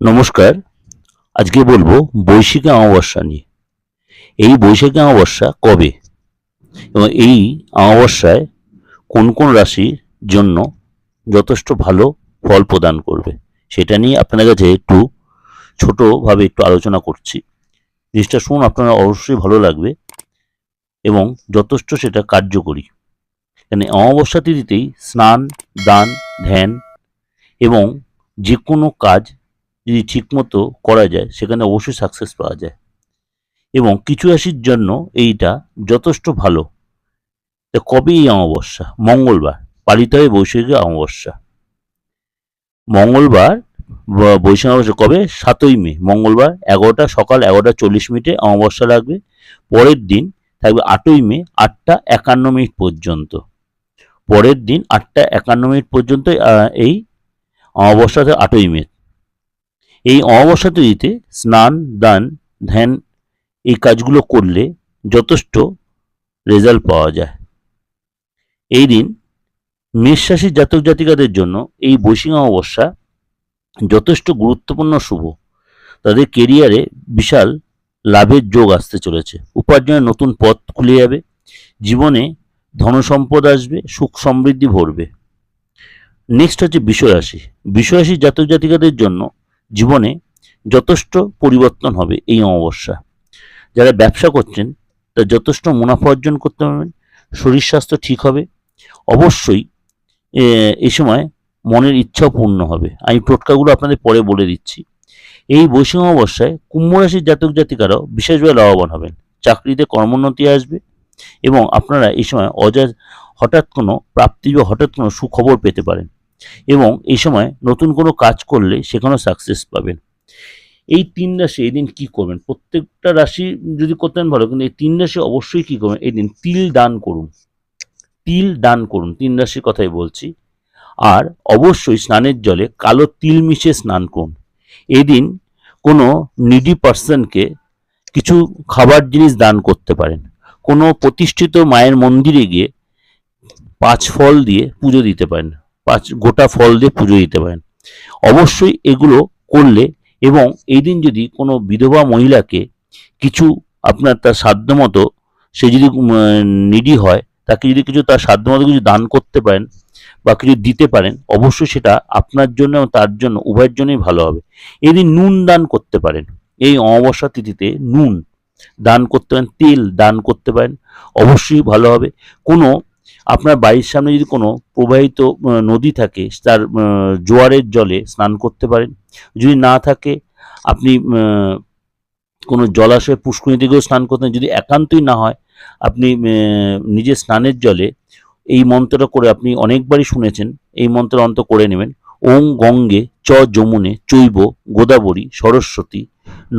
নমস্কার। আজকে বলব বৈশাখী অমাবস্যা নিয়ে। এই বৈশাখী অমাবস্যা কবে? এবং এই অমাবস্যায় কোন কোন রাশির জন্য যথেষ্ট ভালো ফল প্রদান করবে, সেটা নিয়ে আপনাদের কাছে একটু ছোটোভাবে একটু আলোচনা করছি। জিনিসটা শুনুন আপনারা অবশ্যই ভালো লাগবে এবং যথেষ্ট সেটা কার্যকরী। মানে অমাবস্যা তিথিতেই স্নান, দান, ধ্যান এবং যে কোনো কাজ যদি ঠিকমতো করা যায়, সেখানে অবশ্যই সাকসেস পাওয়া যায়। এবং কিছু রাশির জন্য এইটা যথেষ্ট ভালো। তা কবে এই অমাবস্যা? মঙ্গলবার পালিত হয় বৈশাখী অমাবস্যা। মঙ্গলবার বৈশাখ অমাবস্যা কবে? সাতই মে, মঙ্গলবার এগারোটা, সকাল এগারোটা চল্লিশ মিনিটে অমাবস্যা লাগবে। পরের দিন থাকবে আটই মে, আটটা একান্ন মিনিট পর্যন্ত। পরের দিন আটটা একান্ন মিনিট পর্যন্ত এই অমাবস্যাতে আটই মে। এই অমাবস্যা তিথিতে স্নান, দান, ধ্যান এই কাজগুলো করলে যথেষ্ট রেজাল্ট পাওয়া যায়। এই দিন মেষ রাশির জাতক জাতিকাদের জন্য এই বৈশিক অমাবস্যা যথেষ্ট গুরুত্বপূর্ণ শুভ। তাদের কেরিয়ারে বিশাল লাভের যোগ আসতে চলেছে। উপার্জনের নতুন পথ খুলে যাবে। জীবনে ধনসম্পদ আসবে, সুখ সমৃদ্ধি ভরবে। নেক্সট হচ্ছে বিশ্বরাশি। বিশ্বরাশির জাতক জাতিকাদের জন্য জীবনে যথেষ্ট পরিবর্তন হবে এই অমাবস্যা। যারা ব্যবসা করছেন তা যথেষ্ট মুনাফা অর্জন করতে পারবেন শরীর স্বাস্থ্য ঠিক হবে। অবশ্যই এ, এই সময় মনের ইচ্ছাও পূর্ণ হবে। আমি টোটকাগুলো আপনাদের পরে বলে দিচ্ছি। এই বৈশাখ অমাবস্যায় কুম্ভ রাশির জাতক জাতিকারাও বিশেষভাবে লাভবান হবেন। চাকরিতে কর্মোন্নতি আসবে এবং আপনারা এই সময় অজা হঠাৎ কোনো প্রাপ্তি বা হঠাৎ কোনো সুখবর পেতে পারেন। এবং এই সময় নতুন কোনো কাজ করলে সেখানেও সাকসেস পাবেন। এই তিন রাশি, এই দিন কী করবেন? প্রত্যেকটা রাশি যদি করতেন ভালো, কিন্তু এই তিন রাশি অবশ্যই কী করবেন? এই দিন তিল দান করুন। তিল দান করুন, তিন রাশির কথাই বলছি। আর অবশ্যই স্নানের জলে কালো তিল মিশে স্নান করুন। এদিন কোনো নিডি পার্সনকে কিছু খাবার জিনিস দান করতে পারেন। কোনো প্রতিষ্ঠিত মায়ের মন্দিরে গিয়ে পাঁচ ফল দিয়ে পুজো দিতে পারেন। পাঁচ গোটা ফল দিয়ে পুজো দিতে পারেন। অবশ্যই এগুলো করলে এবং এই দিন যদি কোনো বিধবা মহিলাকে কিছু আপনার তার সাধ্যমতো সে যদি নিডি হয়, তাকে যদি কিছু তার সাধ্যমতো কিছু দান করতে পারেন বা কিছু দিতে পারেন, অবশ্যই সেটা আপনার জন্য এবং তার জন্য, উভয়ের জন্যই ভালো হবে। এদিন নুন দান করতে পারেন। এই অমাবস্যা তিথিতে নুন দান করতে পারেন, তেল দান করতে পারেন, অবশ্যই ভালো হবে। কোনো আপনার বাড়ির সামনে যদি কোনো প্রবাহিত নদী থাকে, তার জোয়ারের জলে স্নান করতে পারেন। যদি না থাকে, আপনি কোনো জলাশয়ে পুষ্করিণীতে গিয়েও স্নান করতে পারেন। যদি একান্তই না হয়, আপনি নিজের স্নানের জলে এই মন্ত্রটা করে আপনি অনেকবারই শুনেছেন, এই মন্ত্র অন্ত করে নেবেন। ওং গঙ্গে চ যমুনে চৈব গোদাবরী সরস্বতী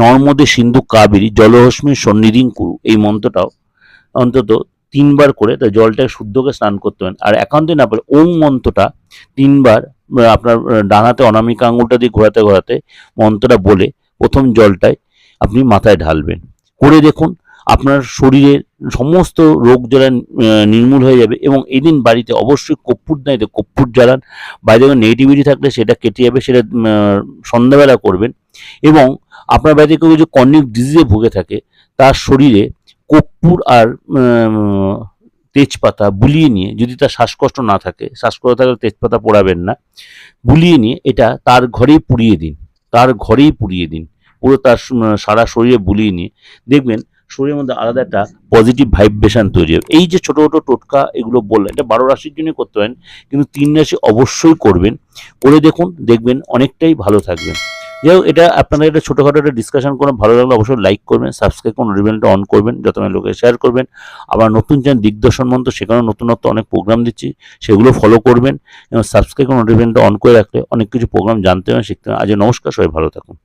নর্মদে সিন্ধু কাবেরী জলহস্মী সন্নিধিং কুরু। এই মন্ত্রটাও অন্তত তিনবার করে তার জলটাকে শুদ্ধ করে স্নান করতে পারেন আর একান্তই না পারে ওং মন্ত্রটা তিনবার আপনার আহ, ডান হাতে অনামিকা আঙুলটা দিয়ে ঘোরাতে ঘোরাতে মন্ত্রটা বলে প্রথম জলটাই আপনি মাথায় ঢালবেন। করে দেখুন আপনার শরীরের সমস্ত রোগ জ্বালা নির্মূল হয়ে যাবে এবং এদিন বাড়িতে অবশ্যই কর্পূর দাঁড়িয়ে কর্পূর জ্বালান। বাইরে নেগেটিভিটি থাকলে সেটা কেটে যাবে সেটা সন্ধ্যাবেলা করবেন। এবং আপনার বাড়িতে কেউ যদি কর্নিক ডিজিজে ভুগে থাকে তার শরীরে কর্পূর আর তেজপাতা বুলিয়ে নিয়ে যদি তার শ্বাসকষ্ট না থাকে, শ্বাসকষ্ট থাকলে তেজপাতা পোড়াবেন না, বুলিয়ে নিয়ে এটা তার ঘরেই পুড়িয়ে দিন, তার ঘরেই পুড়িয়ে দিন, পুরো তার সারা শরীরে বুলিয়ে নিয়ে। দেখবেন শরীরের মধ্যে আলাদা একটা পজিটিভ ভাইব্রেশন তৈরি হবে। এই যে ছোট ছোটো টোটকা এগুলো বললেন, এটা বারো রাশির জন্য করতে পারেন, কিন্তু তিন রাশি অবশ্যই করবেন। করে দেখুন, দেখবেন অনেকটাই ভালো থাকবেন। যাই হোক, এটা আপনাদের একটা ছোটোখাটো একটা ডিসকাশন করে ভালো লাগলে অবশ্যই লাইক করবেন সাবস্ক্রাইব করুন রিবেলটা অন করবেন, যত লোকে শেয়ার করবেন। আবার নতুন চ্যানেল দিগদর্শন মন্ত্র, সেখানেও নতুনত্ব অনেক প্রোগ্রাম দিচ্ছি, সেগুলো ফলো করবেন। এবং সাবস্ক্রাইব করুন রিবেলটা অন করে রাখলে অনেক কিছু প্রোগ্রাম জানতে হবে শিখতে হবে আজ নমস্কার, সবাই ভালো থাকুন।